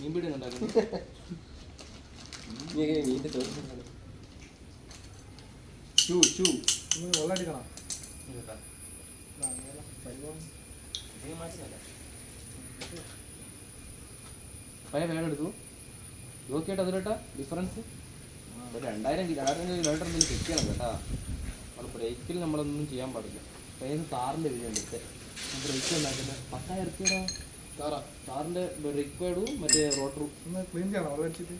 മീൻ പിടി ഉണ്ടാക്കുന്നു മീന്റെ തോന്നുന്നു ഷൂ ഷൂ വെള്ളടിക്കണം പല വേണം എടുത്തു നോക്കിയിട്ട് അതിലോട്ട ഡിഫറൻസ് ഒരു രണ്ടായിരം ആയിരം കിലോമീറ്റർ എന്തെങ്കിലും ചെക്ക് ചെയ്യണം കേട്ടാ. നമ്മൾ ബ്രേക്കിൽ നമ്മളൊന്നും ചെയ്യാൻ പാടില്ല. ഏത് കാറിന്റെ വില എടുത്ത് ബ്രേക്ക് ഉണ്ടാക്കുന്നത് പത്തായിരം റുപ്യയുടെ കാറാ കാറിന്റെ ബ്രേക്ക് പാഡും മറ്റേ റോട്ടറും ക്ലീൻ ചെയ്യണം വെച്ചിട്ട്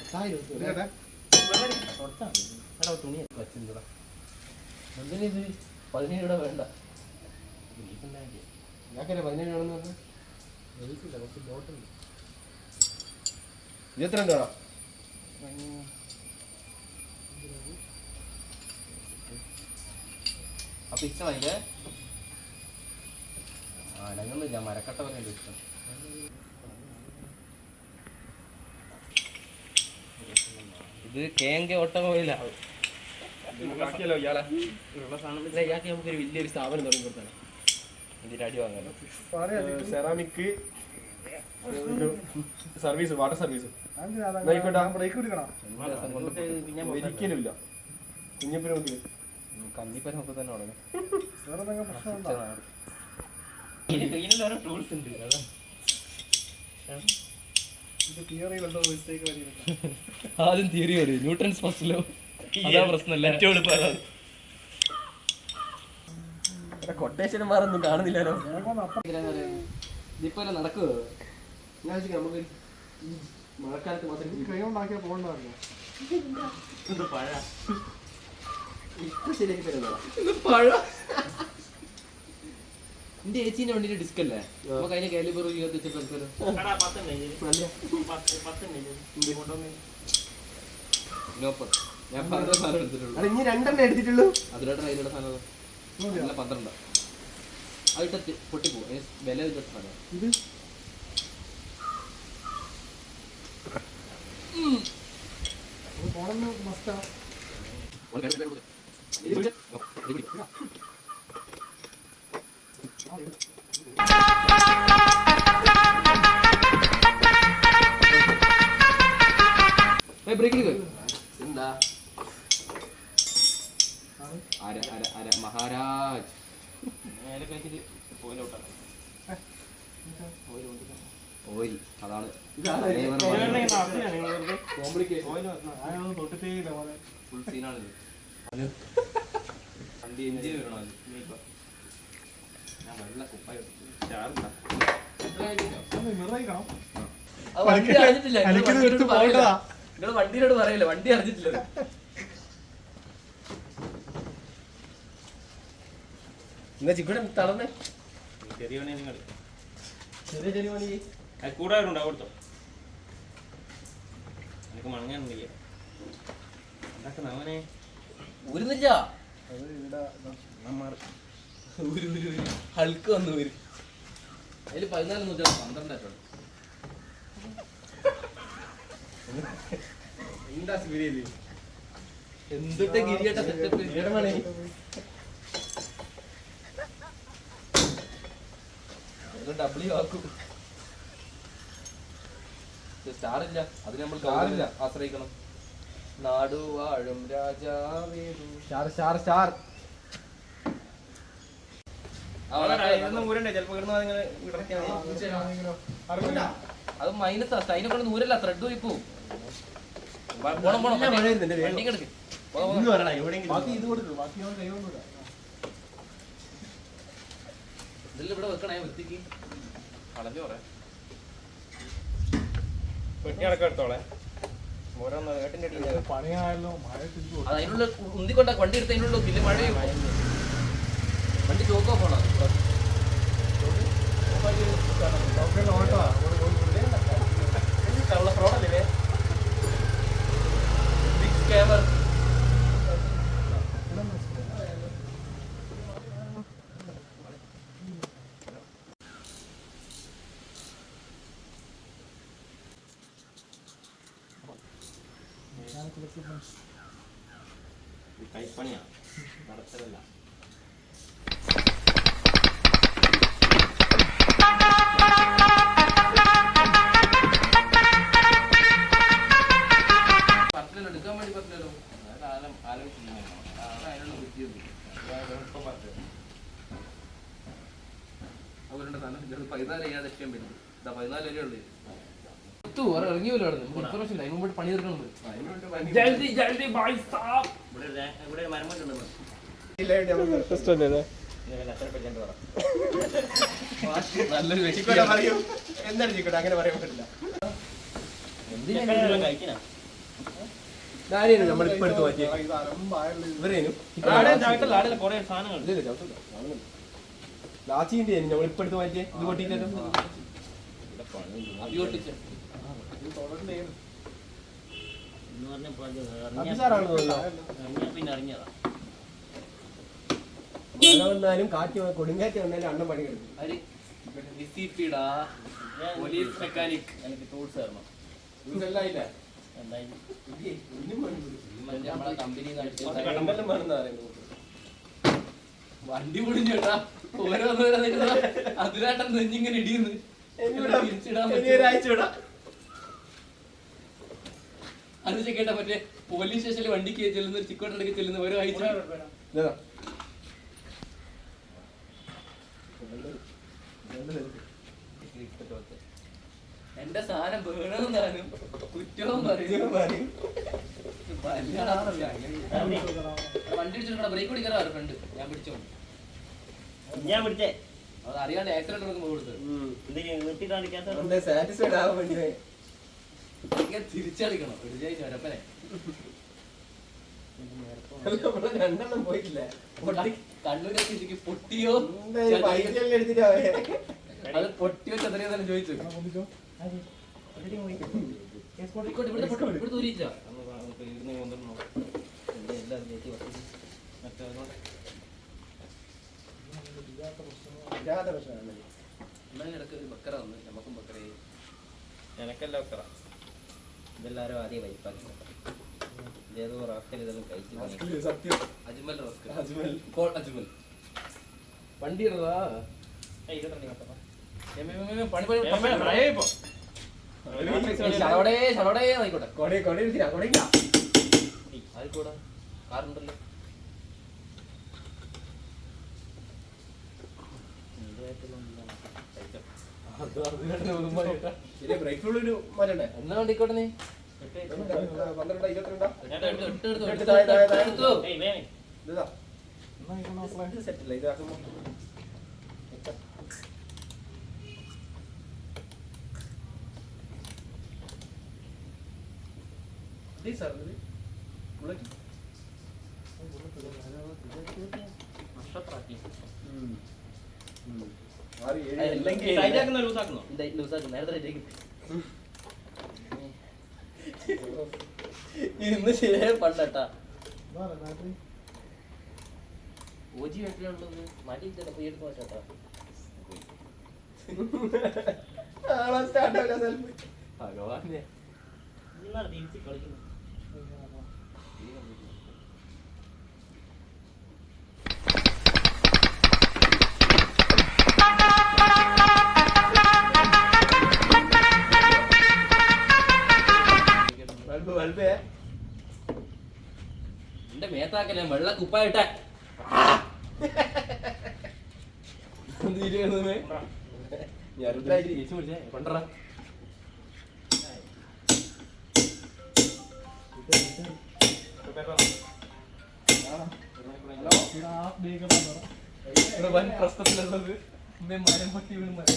പത്തായിരം റുപ്യ ഇരിക്കട്ടെ. എടാ തുണി വച്ചിട്ടുണ്ടോ? എന്തിനിത് പതിനേഴ് രൂപ വേണ്ട. ഞാൻ പതിനേഴ് പറഞ്ഞു? എനിക്കില്ല കുറച്ച് ബോട്ടുണ്ട് ഇരുപത്തിരണ്ട് വേണം അപ്പൊ ഇഷ്ടമായില്ലേ? അനങ്ങുന്നില്ല മരക്കട്ട പോലെ ഇഷ്ടം. ഇത് കേങ്ക ഇയാളെ. ഇയാൾക്ക് നമുക്കൊരു വലിയൊരു സ്ഥാപനം തുടങ്ങി കൊടുത്താണ് ഇതിന്റെ അടി വാങ്ങാനോ സെറാമിക് സർവീസ് വാട്ടർ സർവീസ് ആയിക്കോട്ടെ. ബ്രേക്ക് കുഞ്ഞപ്പിന് നോക്കി കഞ്ഞിപ്പരം ഒക്കെ തന്നെ തുടങ്ങി വേറെ എന്തെങ്കിലും ടൂൾസ് ഉണ്ട്? ആദ്യം തിയറി പറയും. ന്യൂട്രൻസ് ഫസ്റ്റിലോ അതാ പ്രശ്നമല്ല? കൊട്ടേഷന്മാരൊന്നും കാണുന്നില്ലല്ലോ. വേഗം അപ്പം ഇതിപ്പോ നടക്കുവോ? ഞാൻ നമുക്ക് മഴക്കാലത്ത് മാത്രം കൈ കൊണ്ടാക്കിയാൽ പോകണ്ടല്ലോ ഇപ്പൊ ശരിയാക്കി തരുന്നതാ. എന്റെ ചേച്ചീന്റെ വണ്ടിന്റെ ഡിസ്ക് അല്ലേ? നമുക്ക് അതിന്റെ കാലിബർ ഇരുപത്തി ഇനി രണ്ടെണ്ണം എടുത്തിട്ടുള്ളൂ. അതിലോട്ട് അതിലോട്ട് സാധനം പന്ത്രണ്ട്. അതിട്ട് പൊട്ടിപ്പോ വില ഇതിലോട്ട് സാധനം ഇത് ഇത് പോണെന്ന് മസ്റ്റാ ബ്രേക്കിൽ എന്താ? അര അര അര. മഹാരാജ്. ഓയിൽ അതാണ്. വണ്ടി. നിങ്ങൾ വണ്ടിയോട് പറയല്ലേ വണ്ടി അറിഞ്ഞിട്ടില്ല എന്നാ തളർന്നേ ചെറിയ നിങ്ങൾ ചെറിയ ചെറിയ പണി കൂടാറുണ്ടോ എനിക്ക് മണങ്ങാൻ വയ്യ. ഉണ്ടാക്കുന്ന അവനെ ഊരുന്നില്ല. ഹൾക്ക് വന്നു ഊര് അതിൽ പതിനാല് നൂറ്റാണ് പന്ത്രണ്ടായിട്ടുണ്ട് എന്താ ശിവരിയല്ലേ എന്തിട്ട് ഗിരിയേട്ട സെറ്റപ്പ് ഏടമാണ് ഡബ്ല്യു ആക്കും. സ്റ്റാർ ഇല്ല അതിന് നമ്മൾ കാറില്ല. ആശ്രയിക്കണം. നാടുവാഴും രാജാവേദു രാജാവേതു സ്റ്റാർ സ്റ്റാർ സ്റ്റാർ. അത്. മൈനസ് അതിനെ കൊണ്ട് ദൂരല്ല ത്രെഡ് പോയി പോവും. പോണം പോണം. വണ്ടി കിടക്ക് ഇതിൽ ഇവിടെ വെക്കണേ വൃത്തിക്ക്. കളഞ്ഞു പറയാം പെട്ടി അടക്കം എടുത്തോളെ ഓരോന്ന് ഏട്ടിന്റെ അടിയിൽ മഴ തിരിച്ചു അത് അതിനുള്ള ഉന്തിക്കൊണ്ട വണ്ടി എടുത്ത് അതിനുള്ള പിന്നെ മഴ പെയ്യും. വണ്ടി ചോക്കോ കള്ള ഫ്രോഡല്ലേ ബിഗ് പതിനാല് ചെയ്യാതെ പറ്റും ഇതാ പതിനാല് വരെ ഉള്ളു? ഇറങ്ങിയല്ലോ അവിടെ നമുക്ക് ഇൻഫർമേഷൻ ഇല്ല അതിന് മുമ്പ് പണി തീർക്കണം നല്ലൊരു എന്താണ് അങ്ങനെ പറയാൻ പറ്റില്ല. നമ്മളിപ്പോ എടുത്ത് മാറ്റിയത് ഇവരേനും കൊറേ സാധനങ്ങൾ. ഇല്ല ചവിട്ടില്ല ലാച്ചിന്റെ ഇത് മഴ വന്നാലും കാറ്റ് കൊടുങ്കാറ്റ് വന്നാലും അണ്ണൻ പണി കിടക്കും. പോലീസ് മെക്കാനിക് എനിക്ക് ടൂൾസ് തരണം. ഇല്ല. നമ്മളെ കമ്പനി കടമ്പലം പൊടിഞ്ഞു കേട്ടാ. വണ്ടി ഓരോന്നോരോ അതിലാട്ടം നെഞ്ഞിങ്ങനെ ഇടിയുന്നു. അത് കേട്ട മറ്റേ പോലീസ് സ്റ്റേഷനിൽ വണ്ടിക്ക് ചെല്ലുന്ന ചിക്കോട്ടടക്ക് ചെല്ലുന്ന ഓരോ ആഴ്ച. എന്റെ സാധനം വേണമെന്നാലും കുറ്റവും പറയും. വണ്ടി ബ്രേക്ക് പിടിക്കാറുണ്ട് ഫ്രണ്ട് ഞാൻ പിടിച്ചോ ഞാൻ പിടിച്ചേ അത് അറിയാണ്ട് ആക്സിഡന്റ് എടുക്കുമ്പോൾ കൊടുത്തത് ഉം. എന്തെങ്കിലും നിർത്തി കാണിക്കാത്ത ഒന്ന് സാറ്റിസ്ഫൈഡ് ആവാൻ വേണ്ടി ഇങ്ങനെ തിരിച്ചടിക്കണം. ഒരു ചൊരപ്പനെ നമ്മൾ രണ്ടെണ്ണം പോയിട്ടില്ല. പൊട്ടി കണ്ണൂരെ സ്ഥിതിക്ക് പൊട്ടിയോ. അത് പൊട്ടിയോ ചതറിയോ തന്നെ ചോദിച്ചു. ഇവിടുത്തെ ഊരിയില്ല ഇല്ലാത്ത പ്രശ്നമാണ്. എന്നാലും ഇടയ്ക്ക് ഒരു ബക്കറ വന്ന് നമുക്കും ബക്കറേ. എനക്കല്ല വെക്കറ ഇതെല്ലാരും ആദ്യം വൈപ്പാക്കി ഇതേതോ റാക്കൽ ഇതെല്ലാം കഴിച്ചു സത്യം, സത്യം. അജ്മൽ അജ്മൽ. അജ്മൽ. വണ്ടി ഇടതാ പണി പണി ആയിക്കോട്ടെ. കൊട കൊട കൊടയില്ല ആയിക്കോട്ടെ കാറുണ്ടല്ലോ അത് അത് കണ്ട് ബഹുമാനിട്ടാ. ഇതിലെ ബ്രേക്ക് ഫുൾ ഒരു മാറ്റണ്ടേ എന്നാ വണ്ടിക്കോട്ടെ നീ പന്ത്രണ്ട് ഇരുപത്തിരണ്ടാ എടുത്തോ, എടുത്തോ, എടുത്തോ, എടുത്ത് താഴെ, താഴെ, താഴെ. എടുത്തോ. ഇതാ ഇത് സെറ്റല്ല ഇതാക്കുമ്പോ ഇത് സാർ ഇത് ബുള്ളറ്റ് ഉം. ഉം. ആറ് ഏഴ് എല്ലാം എല്ലാം കേറില്ല. ഇതാ, ലൂസാക്ക്. നേരത്തെ ആക്കി. ഇന്ന് ശരിയായ പണ്ടട്ടാ. ഓജി വീട്ടിലുള്ളത് മടി പോയി എടുത്ത് മാറ്റാട്ടാ ആളെ സ്റ്റാർട്ട് ആവില്ല സെൽഫ് ഭഗവാനെ. കളിക്കുന്നു ബൾബ് എന്റെ മേത്താക്കല്ലേ വെള്ള കുപ്പായിട്ട. കൊണ്ടറ വൻ പ്രശ്നത്തിലുള്ളത്. മരം പൊട്ടി വീണ് മരം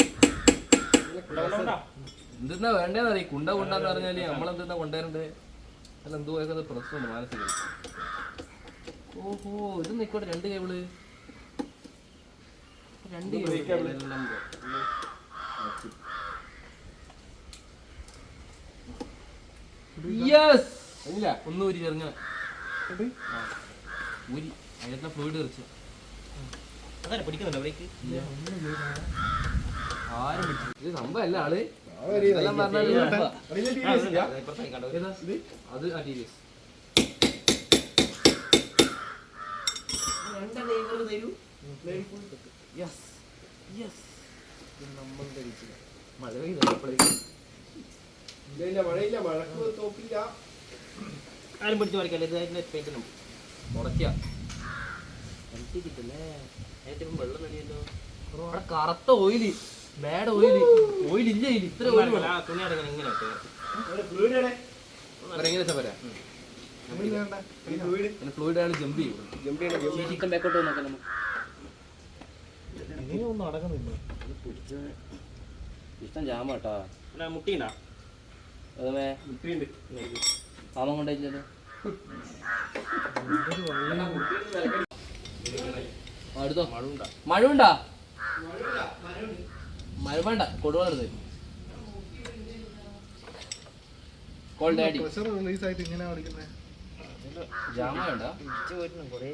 എന്തെന്നാ വേണ്ടതെന്ന് അറിയാം കുണ്ട കുണ്ടെന്ന് പറഞ്ഞാൽ നമ്മളെന്തെന്നാ കൊണ്ടുവരണ്ടേ? അല്ല എന്തോ ഏതൊക്കെ പ്രശ്നമുണ്ട് മാനസിക. ഓഹോ ഇത് നിക്കോട്ടെ രണ്ട് കേബിൾ. രണ്ട് കേബിൾ. യെസ് ഇല്ല. ഒന്ന് ഊരി ചെറിഞ്ഞ ഊരി. അതിനകത്ത് ഫ്ലൂയിഡ് തെറിച്ചു അതല്ല പിടിക്കുന്നുണ്ടോ ബ്രേക്ക് ഇത് സംഭവം അല്ല ആൾ ഇതെല്ലാം പറഞ്ഞാൽ സംഭവാ. അത് ആ T V S. Yes yes മഴ പെയ്തപ്പോഴേക്കും ഇല്ല ഇല്ല മഴയില്ല. മഴക്ക് തോപ്പില്ല. ആരും പിടിച്ച് പറിക്കല്ലേ ഇത് അതിന്റെ പെയിന്റ് മുടക്കിയ കിട്ടില്ലേ ഏറ്റവും വെള്ളം നടിയല്ലോ അവിടെ കറുത്ത ഓയിൽ ബാഡ് ഓയിൽ ഓയിൽ ഇല്ല ഇതിൽ ഇത്ര ഓയിൽ തുണി അടങ്ങാൻ ഇങ്ങനെ. ഫ്ലൂയിഡ് എങ്ങനെ വരാം ഫ്ലൂയിഡ് ആണ്. ജമ്പ് ചെയ്യും. ജമ്പ് ചിക്കൻ ബാക്കോട്ട് നോക്കാം നമുക്ക്. ഇനിയൊന്നും അടങ്ങുന്നില്ല ഇഷ്ടം ജാമ കേട്ടാ മുട്ടിയുണ്ടോ അതേ മുട്ടിയുണ്ട് മാമൻ കൊണ്ടില്ലല്ലോ അടുത്തോ മഴുണ്ടാ മഴ ഉണ്ടാ. മഴ വേണ്ട കോൾ ഡാഡി പ്രഷർ റിലീസ് ആയിട്ട് ഇങ്ങനെ ജാമ വേണ്ട കുറേ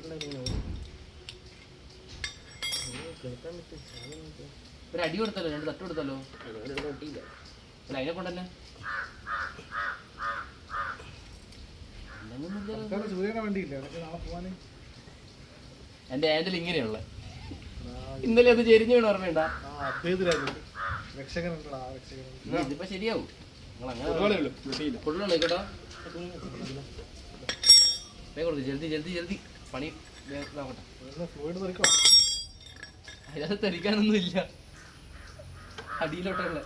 ഒരു അടി കൊടുത്തല്ലോ രണ്ട് തട്ട് കൊടുത്തല്ലോ. അല്ല അതിനെ കൊണ്ടല്ലേ? എന്റെ ഹാൻഡിൽ ഇങ്ങനെയുള്ള ഇന്നലെ അത് ചെരിഞ്ഞു വീണ് ഓർമ്മയുണ്ടാ? രക്ഷകനുണ്ടടാ ഇതിപ്പോ ശരിയാവും. ജൽദി ജൽദി ജൽദി. പണി അതിനകത്ത് തെറിക്കാനൊന്നും ഇല്ല. അടിയിലോട്ടുള്ള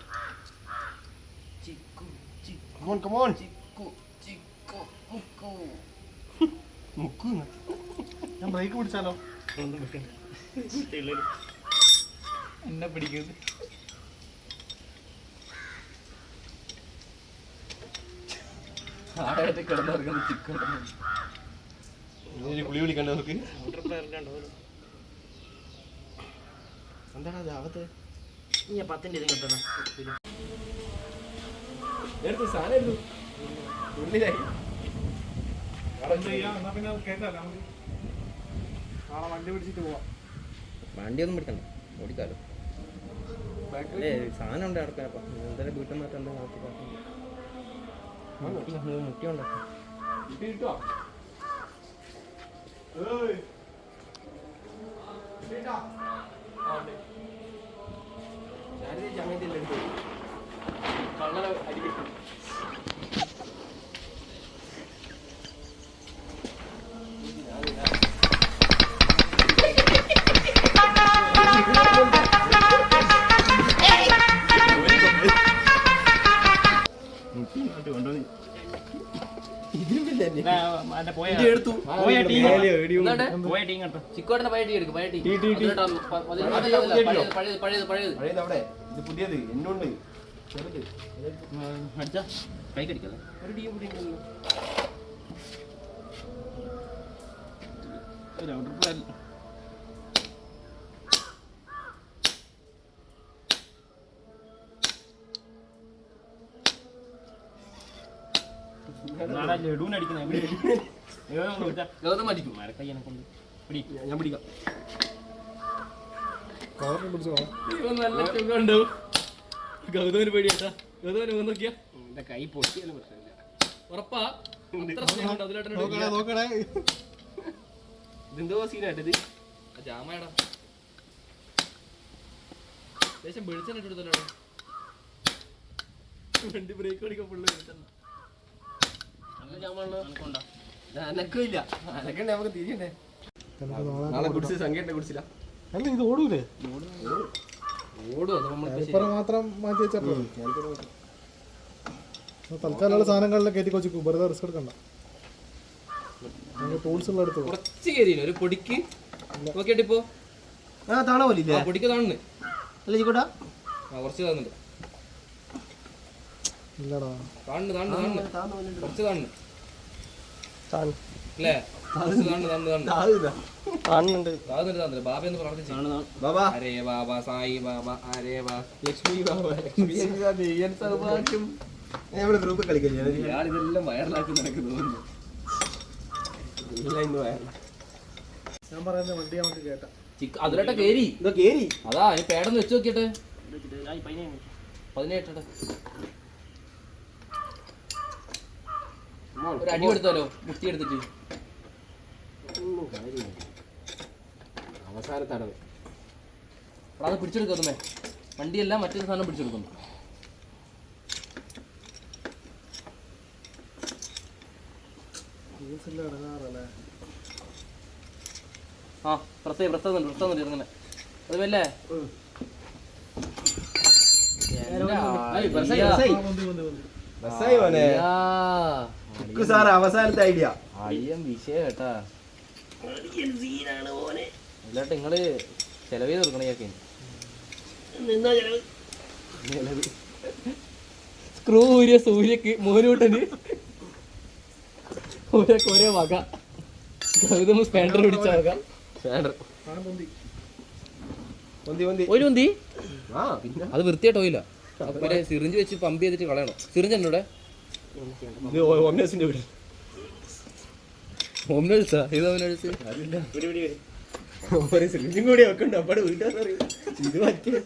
Chikku Chikku come on come on Chikku Chikku മുക്കു. മുക്കുന്നു ഞാൻ ബ്രേക്ക് പിടിച്ചാലോ? ഒന്നും വെക്കണ്ട. എന്നെ പിടിക്കുന്നത് ആടായിട്ട് കിടന്നിറങ്ങുന്ന ചിക്കൻ വിളിക്കണ്ട നമുക്ക്? എന്താണ് അത് ആവത്ത് ഇതും കിട്ടണം. എടുത്തു സാധനം എടുത്തു ഉള്ളിലായി വണ്ടി വണ്ടിയൊന്നും പിടിക്കണ്ട. ഓടിക്കാലോ. സാധനം ഉണ്ട് അടക്കാൻ അപ്പം എന്തായാലും വീട്ടിൽ നിന്നിട്ടുണ്ട് മുട്ടി ഉണ്ടാക്കാം കിട്ടോ ഞാനിത് ചമയത്തില്ല എടുത്തു കള്ളനെ അരി കിട്ടും ചിക്കോട്ടന്റെ പഴയ ടീ എടുക്കും പഴയ ടീ. പഴയത് പഴയത്. പഴയത് പുതിയത്. എന്നുണ്ട്. അടിച്ചാ. കൈ കടിക്കല്ലേ? ഒരു ടീം കൂടി ഒരു ഔട്ടർ ഗൗതം മരക്കയ്യനെ കൊണ്ട് പിടി ഞാൻ- പിടിക്കാം. നല്ല ഗൗതമിന് പേടിയാട്ടാ ഗൗതമിന് നോക്കിയാ. എന്റെ കൈ പൊട്ടിയാലും പ്രശ്നമില്ല. ഉറപ്പാ. ഇതെന്തോ സീനായിട്ടത് ജാമയടാ. ദേശം വെളിച്ചെണ്ണിട്ടെടുത്തല്ലോ വണ്ടി ബ്രേക്ക് അടിക്കാൻ പുള്ളി വെളിച്ചെണ്ണ. അനക്കില്ല. അനക്കണ്ടേ നമുക്ക് തിരിയണ്ടേ? നാളെ കുടിച്ച് കുടിച്ചില്ല. അല്ല ഇത് ഓടൂലേ? ഓടും അത് നമ്മൾ മാത്രം മാറ്റി തൽക്കാലമുള്ള സാധനങ്ങളിലെ കയറ്റി കൊച്ചു വെറുതെ റിസ്ക് എടുക്കണ്ട. ടൂൾസ് ഉള്ള അടുത്ത് കുറച്ച് കയറിയില്ല? ഒരു പൊടിക്ക്? നോക്കിയിട്ട് ഇപ്പോ. ആ താണ പോലെ പൊടിക്ക് താണെന്ന് അല്ല ചിക്കോട്ടാ ആ കുറച്ച് കാണുന്നുണ്ട് ഇല്ലടാ. കാണുന്നു താന്ന് വന്നിട്ട് കുറച്ച് താന്ന്. അല്ലേ ഗ്രൂപ്പ് ഇയാൾ ഇതെല്ലാം വയറിലാക്കി നടക്ക് തോന്നുന്നു. ഇല്ല ഇന്ന് വയറില്ല ഞാൻ പറയുന്ന വണ്ടി നമുക്ക് കേട്ടാ. ചിക്ക അതിലോട്ടെ കേരി ഇതാ കേറി. അതാ ഈ പേടന്ന് വെച്ച് നോക്കിട്ടെ പതിനേട്ടെ ഒരു അടി കൊടുത്താലോ? മുട്ടി എടുത്തിട്ട്. ഒന്നും കാര്യമില്ല. അവസാന തടവ് എടാ, അത് പിടിച്ചെടുക്കുന്നേ വണ്ടിയല്ല മറ്റൊരു സാധനം പിടിച്ചെടുക്കുന്നു. ആ പ്രസ് പ്രസ് തന്നിട്ട് പ്രസ് തന്നിട്ട് ഇറങ്ങനെ അത് വല്ലേ? ബസ്സായി, ബസ്സായി. ഇക്കു സാർ അവസാനത്തെ ഐഡിയ അയ്യം വിഷയം കേട്ടാ. അല്ലാട്ട് നിങ്ങൾ ചെലവേ തീർക്കണ കൊടുക്കണ സ്ക്രൂ ഊരിയ സൂര്യക്ക് മോനൂട്ടന്. ഒരേ ഒരേ വക. കവിതം സ്പാൻഡർ പിടിച്ച വക. സ്പാൻഡർ. ഒരു ഉന്തി ആ പിന്നെ? അത് വൃത്തിയായിട്ടോ ഇല്ല സിറിഞ്ച് വെച്ച് പമ്പ് ചെയ്തിട്ട് കളയണം. സിറിഞ്ച് എന്നോടെ? ഇത് ഓംനസിന്റെ വീട്. ഹോം നഴ്സാ ഇത് ഒരു സിലിഞ്ചും കൂടി വെക്കണ്ട അപ്പാട് വീട്ടുകാർ ഇത് പറ്റിയ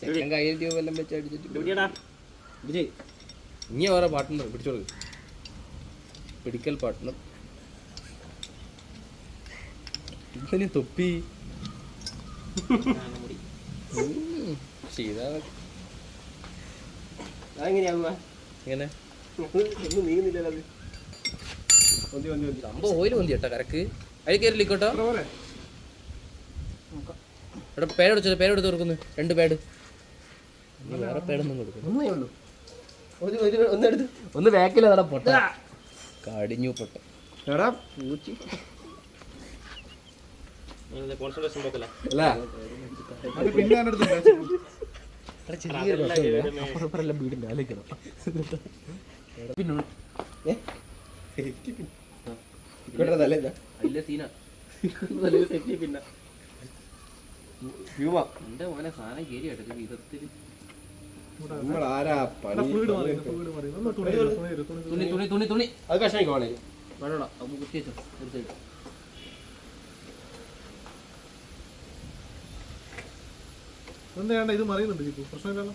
ചെക്കൻ കയ്യിൽ ട്യൂബ് എല്ലാം വെച്ച് അടിച്ചിട്ട് വിജയ് ഇനി വേറെ പാർട്ട്ണർ പിടിച്ചോളൂ. പിടിക്കൽ പാർട്ട്ണർ ഇതിന് തൊപ്പി. ചെയ്താ. അതെങ്ങനെയാവുക ഇങ്ങനെ. സംഭവം ഓയിൽ മതി കേട്ടോ കരക്ക് അതിൽ കയറി ലിക്കോട്ടോ എത്ര പോലെ ഇവിടെ പേരെടുത്തു പേരെടുത്ത് കൊടുക്കുന്നു രണ്ട് പേഡ്. വേറെ പേടൊന്നും കൊടുക്കുന്നു ഒന്നേ ഉള്ളൂ. ഒരു ഒരു ഒന്നെടുത്ത് ഒന്ന് ബാക്കിൽ അതാ പൊട്ട. കടിഞ്ഞു പൊട്ട. എടാ പൂച്ചി. അല്ല? അത് പിന്നെ ഞാൻ എടുത്തില്ല അപ്പുറം വീടിന്റെ ആലോചിക്കണം പിന്നെ ഇവിടെ നല്ല അതിലെ സീന പിന്നെ. രൂപ. എന്റെ മോനെ സാധനം കയറി കേട്ടോ ഒന്ന് തുണി തുണി തുണി. തുണി അത് കഷ്ണം കോളേ വേണോടാ അപ്പൊ കുത്തി വെച്ചോ തീർച്ചയായിട്ടും എന്താ വേണ്ട ഇത് മറിയുന്നുണ്ട് ജിപ്പു പ്രശ്നമില്ലല്ലോ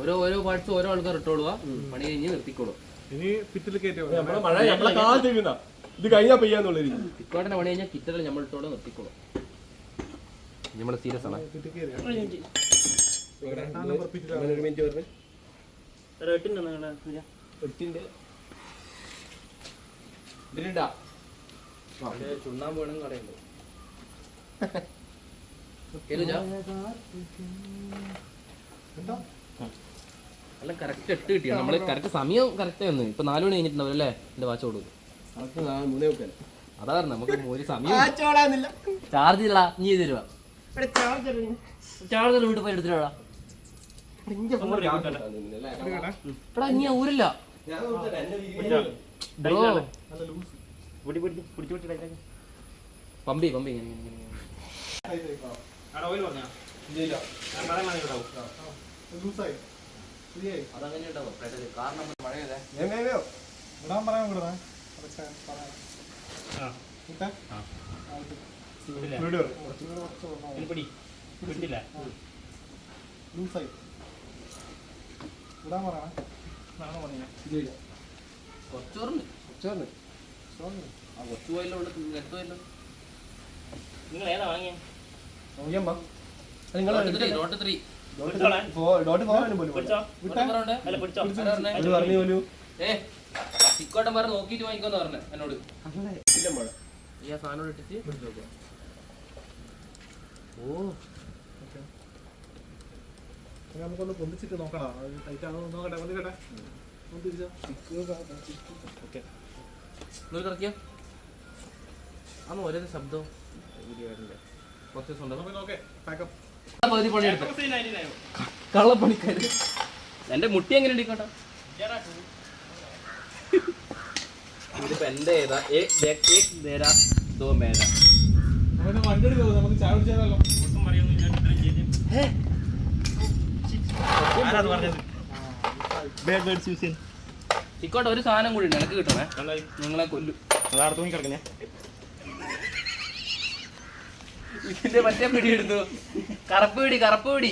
ഓരോ ഓരോ പാർട്സ് ഓരോ ആൾക്കാർ ഇട്ടോളുക പണി കഴിഞ്ഞ് നിർത്തിക്കോളൂ. ഇനി പിറ്റിൽ കയറ്റിയാ. മഴ നമ്മളെ കാലത്ത് വീഴുന്ന ഇത് കഴിഞ്ഞാ പെയ്യാന്നുള്ള രീതി ഇക്കോട്ടെ പണി കഴിഞ്ഞാൽ കിറ്റകൾ നമ്മൾ ഇട്ടോടെ നിർത്തിക്കോളൂ. നമ്മളെ സീരിയസ് ആണ്. പിറ്റിൽ കയറിയാ. രണ്ടാം നമ്പർ പിറ്റിലാ. ഒരു മിനിറ്റ് പറഞ്ഞു എട്ടിന്റെ ഇതിലുണ്ടാ ചുണ്ണാമ്പ് വേണം കടയുണ്ടോ? അല്ല കറക്റ്റ് എട്ട് കിട്ടിയ? നമ്മൾ കറക്റ്റ് സമയം കറക്റ്റ് വന്നു. ഇപ്പൊ നാലു മണി കഴിഞ്ഞിട്ടുണ്ടാവും അല്ലേ? എന്റെ വാച്ച് കൊടുക്കും അതാണ് നമുക്ക് ഒരു സമയം ചാർജ് ചെയ്തടാ നീ ചെയ്ത് തരുവാ. ചാർജർ വീട്ടിൽ പോയി എടുത്തിട്ടാ എടാ നീ ഊരില്ല. ബ്രോ. പമ്പി പമ്പി. ലൂസായി. ഇടാൻ പറയണേ. നാളെ പണിയാം. കുറച്ച് പറഞ്ഞു ചോറിന് ആ കുറച്ച് പോയല്ലോ ഉള്ളു എടുത്തു പോയല്ലോ നോക്കിയമ്മ നിങ്ങൾ ഡോട്ട് ത്രീ പറഞ്ഞു. നോക്കിയിട്ട് വാങ്ങിക്കോന്ന് പറഞ്ഞു എന്നോട്. ഈ ആ സാധനം ഇട്ടിട്ട് പിടിച്ച് നോക്കുക ഓ. നമുക്കൊന്ന് പൊന്തിച്ചിട്ട് നോക്കണം. അത് ടൈറ്റ് ആണോ നോക്കട്ടെ പൊന്തിക്കട്ടെ. കറക്കിയ? അന്ന് ഒരേ ശബ്ദം കുറച്ച് ദിവസം പകുതി പണിയെടുത്ത കള്ളപ്പണിക്കാര് എന്റെ മുട്ടി എങ്ങനെ ഇടിക്കട്ടെ? ഇതിപ്പോ എന്റെ ഏതാ ഏ- ദേ- ഏക് നേരാ ദോ മേരാ. നമുക്ക് ചായ കുടിച്ചാലോ ഇക്കോട്ടെ ഒരു സാധനം കൂടി ഉണ്ട്. എനിക്ക് കിട്ടണേ. നിങ്ങളെ കൊല്ലും. ഇതിന്റെ മറ്റേ പിടി എടുത്തു. കറുപ്പ് പിടി കറുപ്പ് പിടി.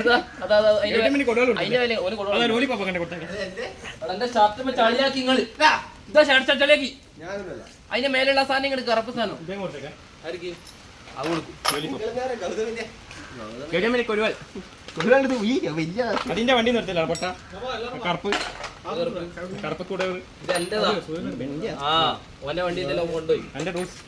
അതാ അതാ അതാ, അതിന്റെ ഷർട്ട് ചളിയാക്കി നിങ്ങൾ? ഇതാ ഷർട്ട് ചളിയാക്കി. അതിന്റെ മേലുള്ള സാധനം ഇങ്ങോട്ട് കറുപ്പ് സാധനം. ആർക്ക്? അത് കൊടുക്കും. അതിന്റെ വണ്ടി നിർത്തില്ല പൊട്ട കറുപ്പ്. കറുപ്പ് കൂടെ എന്റെ റൂൾസ്